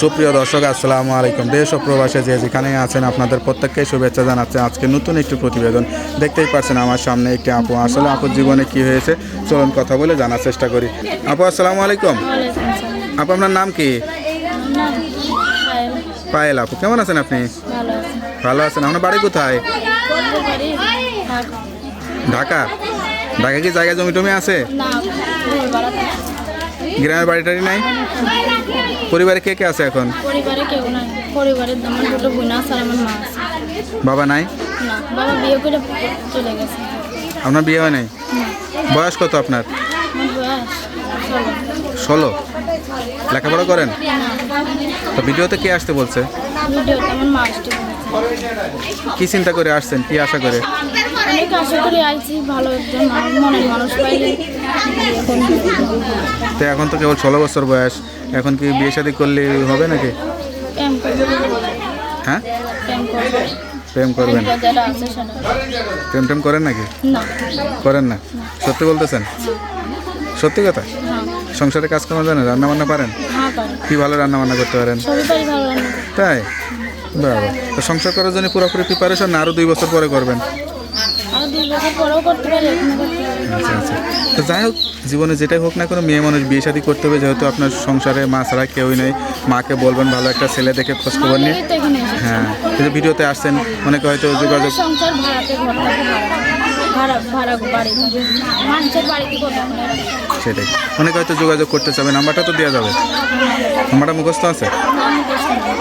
সুপ্রিয় দর্শক আসসালামু আলাইকুম। দেশ ও প্রবাসে যে যেখানে আছেন আপনাদের প্রত্যেককে শুভেচ্ছা জানাচ্ছে। আজকে নতুন একটি প্রতিবেদন দেখতেই পাচ্ছেন আমার সামনে একটি আপু। আসলে আপুর জীবনে কি হয়েছে চলুন কথা বলে জানার চেষ্টা করি। আপু আসসালামু আলাইকুম। আপু আপনার নাম কি? পায়েল। আপু কেমন আছেন আপনি? ভালো আছেন। আপনার বাড়ি কোথায়? ঢাকা। ঢাকা কি জায়গা জমি টমি আছে। গ্রামের বাড়ি টাড়ি নাই? পরিবারে কে কে আছে এখন? পরিবারে কেউ নাই। পরিবারে আমার দুটো বোন আছে আর আমার মা আছে। বাবা নাই? না বাবা বিয়ে করে চলে গেছে। আপনার বিয়ে হয় নাই? বয়স কত আপনার? বয়স ষোলো। লেখাপড়া করেন? তো ভিডিওতে কে আসতে বলছে। কি চিন্তা করে আসছেন? কি আশা করে? অনেক আশা করে আইছি ভালো একজন মনের মানুষ পাইলে। তো এখন তো কেবল ষোলো বছর বয়স। এখন কি বিয়ে শাদী করলে হবে নাকি? হ্যাঁ? প্রেম করবেন? প্রেম টেম করেন নাকি? করেন না? সত্যি বলতেছেন? সত্যি কথা? হ্যাঁ। সংসারে কাজ করা জানেন রান্না বান্না পারেন? হ্যাঁ কি ভালো রান্না বান্না করতে পারেন। তাই? বাবা তো সংসার করার জন্য পুরোপুরি প্রিপারেশন না আরও দুই বছর পরে করবেন? আচ্ছা আচ্ছা। তো যাই হোক জীবনে যেটাই হোক না কোনো মেয়ে মানুষ বিয়ে শাদী করতে হবে যেহেতু আপনার সংসারে মা ছাড়া কেউই নেই। মাকে বলবেন ভালো একটা ছেলে দেখে খোঁজ খবর নিয়ে। হ্যাঁ ভিডিওতে আসছেন অনেকে হয়তো যোগাযোগ সেটাই। অনেকে হয়তো যোগাযোগ করতে চাবে, নাম্বারটা তো দেওয়া যাবে। নাম্বারটা মুখস্থ আছে?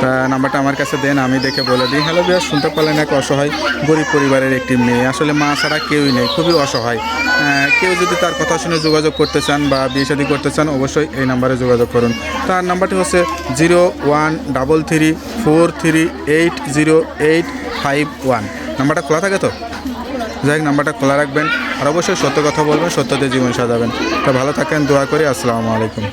তা নাম্বারটা আমার কাছে দেন, আমি দেখে বলে দিই। হ্যালো বিয়ার শুনতে পারলেন এক অসহায় গরিব পরিবারের একটি মেয়ে। আসলে মা ছাড়া কেউই নেই, খুবই অসহায়। কেউ যদি তার কথা শুনে যোগাযোগ করতে চান বা বিয়ে শাদী করতে চান, অবশ্যই এই নাম্বারে যোগাযোগ করুন। তার নাম্বারটি হচ্ছে zero one double three four three eight zero eight five one. নাম্বারটা খোলা থাকে তো? যাই হোক, নাম্বারটা খোলা রাখবেন আর অবশ্যই সত্য কথা বলবেন সত্যতে জীবন সাজাবেন। তা ভালো থাকেন, দোয়া করি, আসসালামু আলাইকুম।